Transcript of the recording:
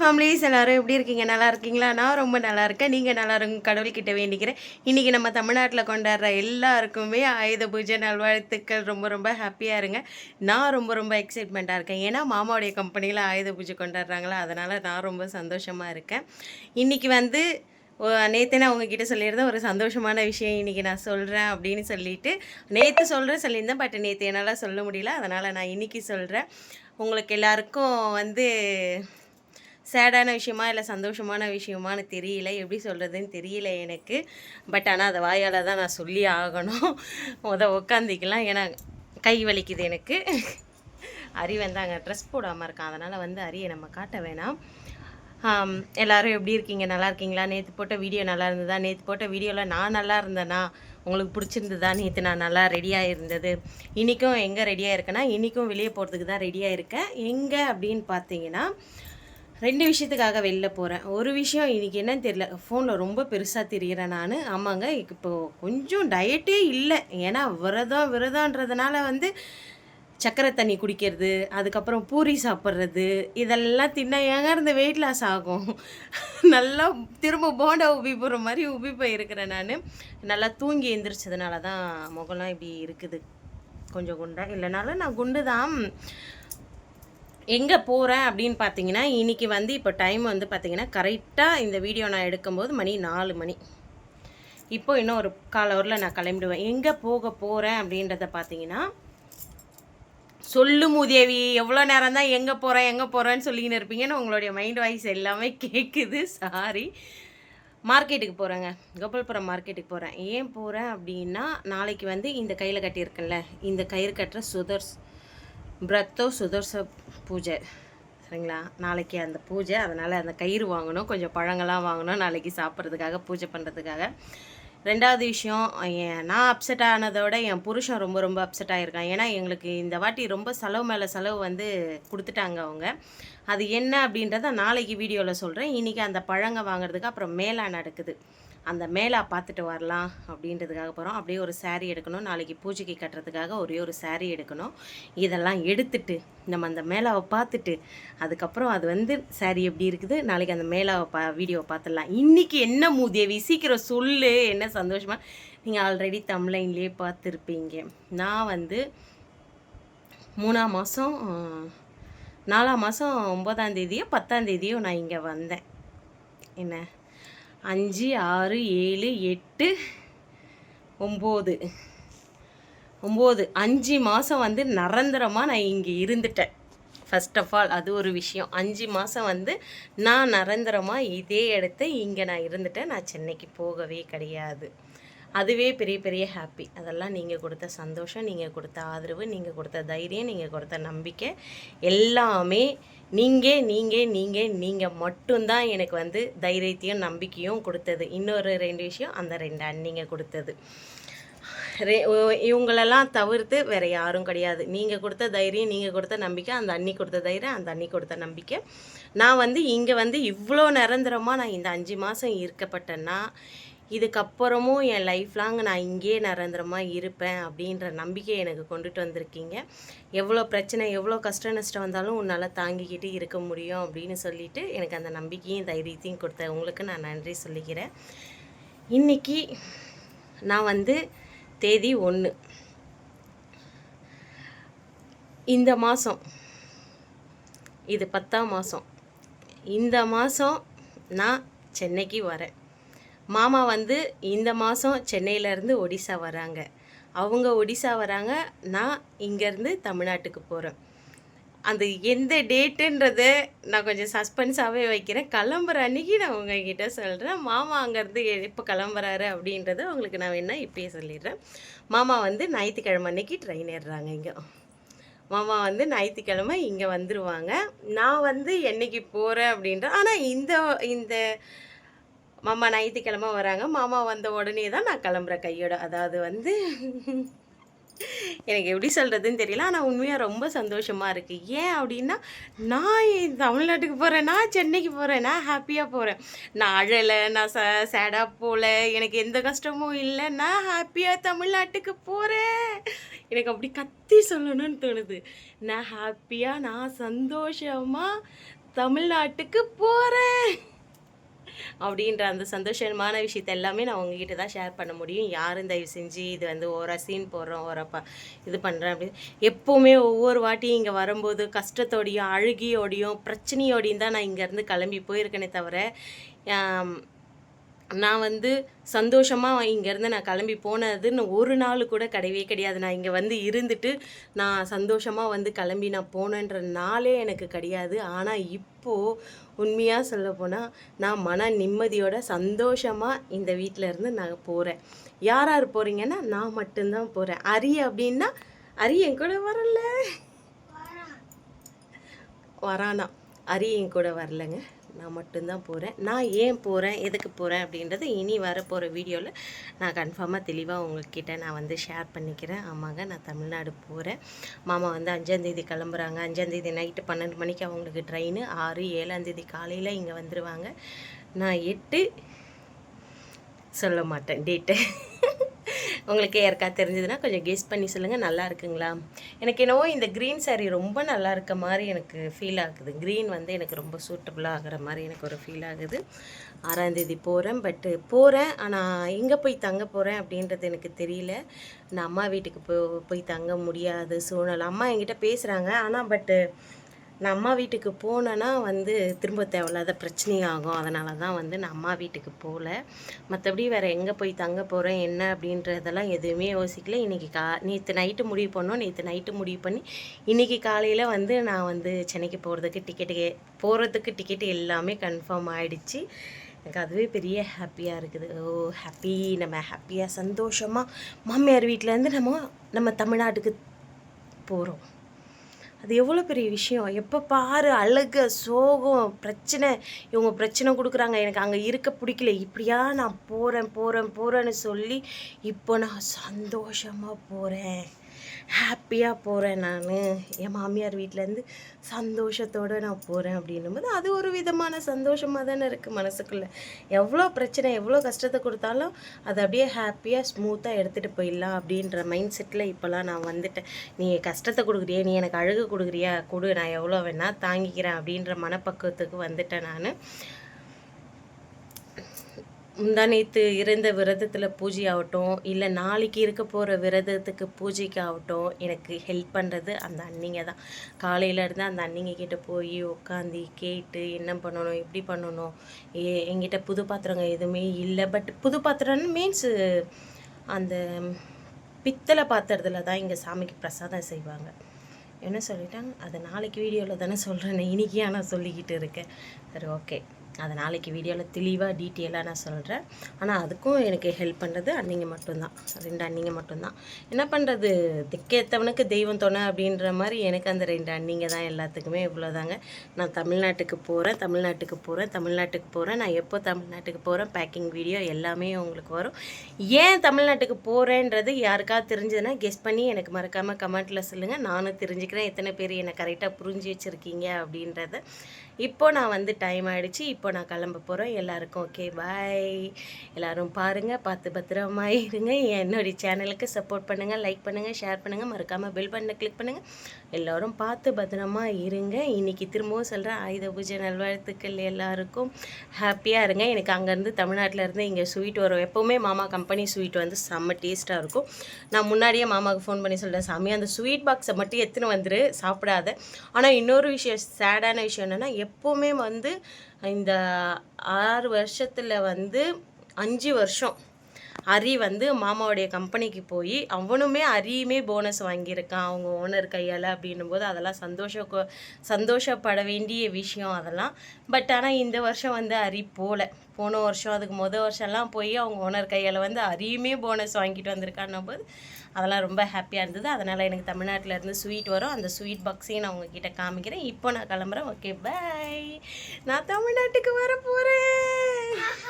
Families எல்லாரும் எப்படி இருக்கீங்க? நல்லா இருக்கீங்களா? நான் ரொம்ப நல்லா இருக்கேன். நீங்கள் நல்லா இருங்க. கடவுள்கிட்ட வேண்டிக்கிறேன். இன்றைக்கி நம்ம தமிழ்நாட்டில் கொண்டாடுற எல்லாருக்குமே ஆயுத பூஜை நல்வாழ்த்துக்கள். ரொம்ப ரொம்ப ஹாப்பியாக இருங்க. நான் ரொம்ப ரொம்ப எக்ஸைட்மெண்ட்டாக இருக்கேன். ஏன்னா மாமாவுடைய கம்பெனியில் ஆயுத பூஜை கொண்டாடுறாங்களா? அதனால் நான் ரொம்ப சந்தோஷமாக இருக்கேன். இன்றைக்கி வந்து நேற்று நான் உங்ககிட்ட சொல்லியிருந்தேன் ஒரு சந்தோஷமான விஷயம் இன்றைக்கி நான் சொல்கிறேன் அப்படின்னு சொல்லிட்டு நேற்று சொல்கிறேன் சொல்லியிருந்தேன். பட் நேற்று என்னால் சொல்ல முடியல. அதனால் நான் இன்றைக்கி சொல்கிறேன் உங்களுக்கு எல்லாருக்கும் வந்து சேடான விஷயமா இல்லை சந்தோஷமான விஷயமானு தெரியல. எப்படி சொல்கிறதுன்னு தெரியல எனக்கு. பட் ஆனால் அதை வாயால் தான் நான் சொல்லி ஆகணும். முத உட்காந்துக்கலாம் ஏன்னா கை வலிக்குது எனக்கு. அரி வந்து அங்கே ட்ரெஸ் போடாமல் இருக்கான். அதனால் வந்து அரியை நம்ம காட்ட வேணாம். எல்லோரும் எப்படி இருக்கீங்க? நல்லா இருக்கீங்களா? நேற்று போட்ட வீடியோ நல்லா இருந்ததா? நேற்று போட்ட வீடியோவில் நான் நல்லா இருந்தேனா? உங்களுக்கு பிடிச்சிருந்ததா? நேற்று நான் நல்லா ரெடியாக இருந்தது. இன்றைக்கும் எங்கே ரெடியாக இருக்கேன்னா இன்றைக்கும் வெளியே போகிறதுக்கு தான் ரெடியாக இருக்கேன். எங்கே அப்படின்னு பார்த்தீங்கன்னா ரெண்டு விஷயத்துக்காக வெளில போகிறேன் ஒரு விஷயம் இன்றைக்கி என்னன்னு தெரியல. ஃபோனில் ரொம்ப பெருசாக தெரிகிறேன் நான். ஆமாங்க இப்போ கொஞ்சம் டயட்டே இல்லை. ஏன்னா விரதம் விரதன்றதுனால வந்து சக்கரை தண்ணி குடிக்கிறது அதுக்கப்புறம் பூரி சாப்பிட்றது இதெல்லாம் தின்ன ஏங்க இருந்த வெயிட் லாஸ் ஆகும்? நல்லா திரும்ப போண்டா உபி போகிற மாதிரி உபி போயிருக்கிறேன் நான். நல்லா தூங்கி எந்திரிச்சதுனால தான் முகம்லாம் இப்படி இருக்குது. கொஞ்சம் குண்டா. இல்லைனாலும் நான் குண்டு தான் எங்கே போகிறேன் அப்படின்னு பார்த்தீங்கன்னா இன்றைக்கி வந்து இப்போ டைம் வந்து பார்த்தீங்கன்னா கரெக்டாக இந்த வீடியோ நான் எடுக்கும்போது மணி நாலு மணி. இப்போ இன்னும் ஒரு கால் ஹவரில் நான் கிளம்பிடுவேன். எங்கே போக போகிறேன் அப்படின்றத பார்த்தீங்கன்னா சொல்லும் உதவி எவ்வளோ நேரம் தான் எங்கே போகிறேன் எங்கே போகிறேன்னு சொல்லிக்கின்னு இருப்பீங்கன்னு உங்களுடைய மைண்ட் வாய்ஸ் எல்லாமே கேட்குது சாரி மார்க்கெட்டுக்கு போகிறேங்க கோபால்புரம் மார்க்கெட்டுக்கு போகிறேன் ஏன் போகிறேன் அப்படின்னா நாளைக்கு வந்து இந்த கையில் கட்டியிருக்கேன்ல இந்த கயிறு கட்டுற சுதர்ஸ் பிரத்தோ சுதர்ச பூஜை. சரிங்களா? நாளைக்கு அந்த பூஜை. அதனால் அந்த கயிறு வாங்கணும். கொஞ்சம் பழங்கள்லாம் வாங்கணும் நாளைக்கு சாப்பிட்றதுக்காக பூஜை பண்ணுறதுக்காக ரெண்டாவது விஷயம் நான் அப்செட் ஆனதோட என் புருஷன் ரொம்ப ரொம்ப அப்செட் ஆகிருக்கான் ஏன்னா எங்களுக்கு இந்த வாட்டி ரொம்ப செலவு மேலே செலவு வந்து கொடுத்துட்டாங்க அவங்க. அது என்ன அப்படின்றத நாளைக்கு வீடியோவில் சொல்கிறேன் இன்றைக்கி அந்த பழங்க வாங்குறதுக்கு அப்புறம் மேலா நடக்குது. அந்த மேலா பார்த்துட்டு வரலாம் அப்படின்றதுக்காக போகிறோம் அப்படியே ஒரு சாரீ எடுக்கணும். நாளைக்கு பூஜைக்கு கட்டுறதுக்காக ஒரே ஒரு சாரீ எடுக்கணும். இதெல்லாம் எடுத்துட்டு நம்ம அந்த மேலாவை பார்த்துட்டு அதுக்கப்புறம் அது வந்து saree எப்படி இருக்குது? நாளைக்கு அந்த மேலாவை பா வீடியோவை பார்த்துடலாம். இன்றைக்கி என்ன மூதேவி சீக்கிரம் சொல்லு. என்ன சந்தோஷமாக நீங்கள் ஆல்ரெடி தமிழ்லைன்லேயே பார்த்துருப்பீங்க. நான் வந்து மூணாம் மாதம் நாலாம் மாதம் ஒம்பதாம் தேதியோ பத்தாம் தேதியோ நான் இங்கே வந்தேன். என்ன? அஞ்சு ஆறு ஏழு எட்டு ஒம்பது. ஒம்பது. அஞ்சு மாதம் வந்து நிரந்தரமாக நான் இங்கே இருந்துட்டேன். ஃபஸ்ட் ஆஃப் ஆல் அது ஒரு விஷயம். அஞ்சு மாதம் வந்து நான் நிரந்தரமாக இதே இடத்த இங்கே நான் இருந்துட்டேன். நான் சென்னைக்கு போகவே கிடையாது. அதுவே பெரிய பெரிய ஹாப்பி அதெல்லாம் நீங்கள் கொடுத்த சந்தோஷம் நீங்கள் கொடுத்த ஆதரவு நீங்கள் கொடுத்த தைரியம் நீங்கள் கொடுத்த நம்பிக்கை எல்லாமே நீங்கள் நீங்கள் நீங்கள் நீங்கள் மட்டும்தான் எனக்கு வந்து தைரியத்தையும் நம்பிக்கையும் கொடுத்தது. இன்னொரு ரெண்டு விஷயம் அந்த ரெண்டு அண்ணிங்க கொடுத்தது. ரெ- இவங்களெல்லாம் தவிர்த்து வேறு யாரும் கிடையாது. நீங்கள் கொடுத்த தைரியம் நீங்கள் கொடுத்த நம்பிக்கை அந்த அண்ணி கொடுத்த தைரியம் அந்த அண்ணி கொடுத்த நம்பிக்கை. நான் வந்து இங்கே வந்து இவ்வளோ நிரந்தரமாக நான் இந்த அஞ்சு மாதம் இருக்கப்பட்டேன்னா இதுக்கப்புறமும் என் லைஃப் லாங் நான் இங்கேயே நிரந்தரமாக இருப்பேன் அப்படின்ற நம்பிக்கை எனக்கு கொண்டுட்டு வந்திருக்கீங்க. எவ்வளோ பிரச்சனை எவ்வளோ கஷ்ட நஷ்டம் வந்தாலும் உன்னால் தாங்கிக்கிட்டு இருக்க முடியும் அப்படின்னு சொல்லிட்டு எனக்கு அந்த நம்பிக்கையும் தைரியத்தையும் கொடுத்த உங்களுக்கு நான் நன்றி சொல்லிக்கிறேன். இன்னைக்கு நான் வந்து தேதி ஒன்று இந்த மாதம் இது பத்தாம் மாதம் இந்த மாதம் நான் சென்னைக்கு வரேன். மாமா வந்து இந்த மாதம் சென்னையிலேருந்து ஒடிசா வராங்க. அவங்க ஒடிசா வராங்க. நான் இங்கேருந்து தமிழ்நாட்டுக்கு போகிறேன் அந்த எந்த டேட்டுன்றத நான் கொஞ்சம் சஸ்பென்ஸாகவே வைக்கிறேன். கிளம்புற அன்றைக்கி நான் உங்ககிட்ட சொல்கிறேன் மாமா அங்கேருந்து எப்போ கிளம்புறாரு அப்படின்றத உங்களுக்கு நான் வேணால் இப்பயே சொல்லிடுறேன். மாமா வந்து ஞாயிற்றுக்கிழமை அன்னைக்கு ட்ரெயின் ஏறுறாங்க இங்கே. மாமா வந்து ஞாயிற்றுக்கிழமை இங்கே வந்துடுவாங்க நான் வந்து என்னைக்கு போகிறேன் அப்படின்ற ஆனால் இந்த இந்த மாமா ஞாயிற்றுக்கிழமை வராங்க. மாமா வந்த உடனே தான் நான் கிளம்புறேன் கையோட. அதாவது வந்து எனக்கு எப்படி சொல்கிறதுன்னு தெரியல. ஆனால் உண்மையாக ரொம்ப சந்தோஷமாக இருக்குது ஏன் அப்படின்னா நான் தமிழ்நாட்டுக்கு போகிறேன் நான் சென்னைக்கு போகிறேன் நான் ஹாப்பியாக போகிறேன் நான் அழலை நான் ச சேடாக போகல எனக்கு எந்த கஷ்டமும் இல்லை. நான் ஹாப்பியாக தமிழ்நாட்டுக்கு போகிறேன் எனக்கு அப்படி கத்தி சொல்லணும்னு தோணுது. நான் ஹாப்பியாக நான் சந்தோஷமாக தமிழ்நாட்டுக்கு போகிறேன் அப்படின்ற அந்த சந்தோஷமான விஷயத்த எல்லாமே நான் உங்ககிட்ட தான் ஷேர் பண்ண முடியும். யாரும் தயவு செஞ்சு இது வந்து ஓரா சீன் போடுறோம் ஓரப்பா இது பண்ணுறேன் அப்படின்னு. எப்போவுமே ஒவ்வொரு வாட்டியும் இங்கே வரும்போது கஷ்டத்தோடையும் அழுகியோடையும் பிரச்சனையோடையும் தான் நான் இங்கேருந்து கிளம்பி போயிருக்கேனே தவிர நான் வந்து சந்தோஷமாக இங்கேருந்து நான் கிளம்பி போனதுன்னு ஒரு நாள் கூட கிடையவே கிடையாது. நான் இங்கே வந்து இருந்துட்டு நான் சந்தோஷமாக வந்து கிளம்பி நான் போனேன்ற நாளே எனக்கு கிடையாது. ஆனால் இப்போது உண்மையாக சொல்ல போனால் நான் மன நிம்மதியோட சந்தோஷமாக இந்த வீட்டில் இருந்து நான் போகிறேன் யார் யார் போகிறீங்கன்னா நான் மட்டும்தான் போகிறேன் அரி அப்படின்னா அரி என் கூட வரல. வரானா. அரி என் கூட வரலங்க. நான் மட்டும்தான் போகிறேன் நான் ஏன் போகிறேன் எதுக்கு போகிறேன் அப்படின்றது இனி வரப்போகிற வீடியோவில் நான் கன்ஃபார்மாக தெளிவாக உங்கள்கிட்ட நான் வந்து ஷேர் பண்ணிக்கிறேன். ஆமாங்க நான் தமிழ்நாடு போகிறேன் மாமா வந்து அஞ்சாந்தேதி கிளம்புறாங்க. அஞ்சாந்தேதி நைட்டு பன்னெண்டு மணிக்கு அவங்களுக்கு ட்ரெயின் ஆறு ஏழாந்தேதி காலையில் இங்கே வந்துடுவாங்க நான் எட்டு சொல்ல மாட்டேன். டேட்டை உங்களுக்கு யாருக்கா தெரிஞ்சதுன்னா கொஞ்சம் கெஸ் பண்ணி சொல்லுங்கள் நல்லா இருக்குங்களா? எனக்கு என்னவோ இந்த க்ரீன் சாரீ ரொம்ப நல்லா இருக்க மாதிரி எனக்கு ஃபீல் ஆகுது. க்ரீன் வந்து எனக்கு ரொம்ப சூட்டபுளாக ஆகிற மாதிரி எனக்கு ஒரு ஃபீல் ஆகுது. ஆறாந்தேதி போகிறேன் பட்டு போகிறேன் ஆனால் எங்கே போய் தங்க போகிறேன் அப்படின்றது எனக்கு தெரியல. நான் அம்மா வீட்டுக்கு போ போய் தங்க முடியாது சூழ்நிலை. அம்மா என்கிட்ட பேசுகிறாங்க ஆனால் பட்டு நான் அம்மா வீட்டுக்கு போனேன்னா வந்து திரும்ப தேவையில்லாத பிரச்சனையாகும் அதனால தான் வந்து நான் அம்மா வீட்டுக்கு போகல. மற்றபடி வேறு எங்கே போய் தங்க போகிறேன் என்ன அப்படின்றதெல்லாம் எதுவுமே யோசிக்கல. இன்றைக்கி கா நேற்று நைட்டு முடிவு பண்ணோம். நேற்று நைட்டு முடிவு பண்ணி இன்றைக்கி காலையில் வந்து நான் வந்து சென்னைக்கு போகிறதுக்கு டிக்கெட்டு போகிறதுக்கு டிக்கெட்டு எல்லாமே கன்ஃபார்ம் ஆகிடுச்சு எனக்கு அதுவே பெரிய ஹாப்பியாக இருக்குது. ஓ ஹாப்பி நம்ம ஹாப்பியாக சந்தோஷமாக மாமியார் வீட்டிலேருந்து நம்ம நம்ம தமிழ்நாட்டுக்கு போகிறோம் அது எவ்வளோ பெரிய விஷயம்? எப்போ பாரு அழகு சோகம் பிரச்சனை. இவங்க பிரச்சனை கொடுக்குறாங்க. எனக்கு அங்கே இருக்க பிடிக்கல. இப்படியா நான் போகிறேன் போகிறேன் போகிறேன்னு சொல்லி இப்போ நான் சந்தோஷமாக போகிறேன் ஹாப்பியாக போகிறேன் நான். என் மாமியார் வீட்டிலேருந்து சந்தோஷத்தோடு நான் போகிறேன் அப்படின்னும் போது அது ஒரு விதமான சந்தோஷமாக தானே இருக்குது மனசுக்குள்ளே. எவ்வளோ பிரச்சனை எவ்வளோ கஷ்டத்தை கொடுத்தாலும் அதை அப்படியே ஹாப்பியாக ஸ்மூத்தாக எடுத்துகிட்டு போயிடலாம் அப்படின்ற மைண்ட் செட்டில் இப்போல்லாம் நான் வந்துட்டேன். நீ கஷ்டத்தை கொடுக்குறியே? நீ எனக்கு அழுகு கொடுக்குறியா? கொடு நான் எவ்வளோ வேணால் தாங்கிக்கிறேன் அப்படின்ற மனப்பக்குவத்துக்கு வந்துட்டேன் நான். முந்தா நேற்று இருந்த விரதத்தில் பூஜை ஆகட்டும் இல்லை நாளைக்கு இருக்க போகிற விரதத்துக்கு பூஜைக்கு ஆகட்டும் எனக்கு ஹெல்ப் பண்ணுறது அந்த அன்னிங்க தான். காலையில் இருந்து அந்த அன்னிங்க கிட்டே போய் உட்காந்து கேட்டு என்ன பண்ணணும் எப்படி பண்ணணும் ஏ எங்கிட்ட புது பாத்திரங்க எதுவுமே இல்லை. பட் புது பாத்திரம்னு மீன்ஸ் அந்த பித்தளை பாத்திரத்தில் தான் இங்கே சாமிக்கு பிரசாதம் செய்வாங்க. என்ன சொல்லிட்டாங்க? அதை நாளைக்கு வீடியோவில் தானே சொல்கிறேன் இன்னைக்கு ஆனால் சொல்லிக்கிட்டு இருக்கேன்? சரி ஓகே அதை நாளைக்கு வீடியோவில் தெளிவாக டீட்டெயிலாக நான் சொல்கிறேன் ஆனால் அதுக்கும் எனக்கு ஹெல்ப் பண்ணுறது அன்னிங்க மட்டும்தான். ரெண்டு அன்னிங்க மட்டும்தான். என்ன பண்ணுறது திக்கேத்தவனுக்கு தெய்வம் துணை அப்படின்ற மாதிரி எனக்கு அந்த ரெண்டு அன்னிங்க தான் எல்லாத்துக்குமே இவ்வளோதாங்க நான் தமிழ்நாட்டுக்கு போகிறேன் தமிழ்நாட்டுக்கு போகிறேன் தமிழ்நாட்டுக்கு போகிறேன் நான் எப்போ தமிழ்நாட்டுக்கு போகிறேன் பேக்கிங் வீடியோ எல்லாமே உங்களுக்கு வரும். ஏன் தமிழ்நாட்டுக்கு போகிறேன்றது யாருக்காவது தெரிஞ்சதுன்னா கெஸ் பண்ணி எனக்கு மறக்காமல் கமெண்ட்டில் சொல்லுங்கள் நானும் தெரிஞ்சுக்கிறேன். எத்தனை பேர் என்னை கரெக்டாக புரிஞ்சு வச்சுருக்கீங்க அப்படின்றத இப்போ நான் வந்து டைம் ஆகிடுச்சு இப்போ நான் கிளம்ப போகிறேன் எல்லாருக்கும் ஓகே பாய் எல்லோரும் பாருங்கள் பார்த்து பத்திரமா இருங்க. என்னுடைய சேனலுக்கு சப்போர்ட் பண்ணுங்கள் லைக் பண்ணுங்கள் ஷேர் பண்ணுங்கள் மறக்காமல் பில் பண்ண கிளிக் பண்ணுங்கள் எல்லோரும் பார்த்து பத்திரமா இருங்க. இன்னைக்கு திரும்பவும் சொல்கிறேன் ஆயுத பூஜை நல்வாழ்த்துக்கள் எல்லாருக்கும். ஹாப்பியாக இருங்க. எனக்கு அங்கேருந்து தமிழ்நாட்டில் இருந்து இங்கே ஸ்வீட் வரும். எப்போவுமே மாமா கம்பெனி ஸ்வீட் வந்து செம்ம டேஸ்ட்டாக இருக்கும். நான் முன்னாடியே மாமாவுக்கு ஃபோன் பண்ணி சொல்கிறேன் சாமி அந்த ஸ்வீட் பாக்ஸை மட்டும் எத்தனை வந்துரு சாப்பிடாத. ஆனால் இன்னொரு விஷயம் சேடான விஷயம் என்னென்னா எப்போவுமே வந்து இந்த ஆறு வருஷத்தில் வந்து அஞ்சு வருஷம் ஹரி வந்து மாமாவுடைய கம்பெனிக்கு போய் அவனுமே ஹரியுமே போனஸ் வாங்கியிருக்கான் அவங்க ஓனர் கையால் அப்படின்னும் போது அதெல்லாம் சந்தோஷ சந்தோஷப்பட வேண்டிய விஷயம் அதெல்லாம். பட் ஆனால் இந்த வருஷம் வந்து ஹரி போகல போன வருஷம் அதுக்கு மொதல் வருஷம்லாம் போய் அவங்க ஓனர் கையால் வந்து ஹரியுமே போனஸ் வாங்கிட்டு வந்திருக்கான்னும் போது அதெல்லாம் ரொம்ப ஹாப்பியாக இருந்தது. அதனால் எனக்கு தமிழ்நாட்டில் இருந்து ஸ்வீட் வரும். அந்த ஸ்வீட் பாக்ஸையும் நான் உங்ககிட்ட காமிக்கிறேன். இப்போ நான் கிளம்புறேன். ஓகே பை நான் தமிழ்நாட்டுக்கு வர போகிறேன்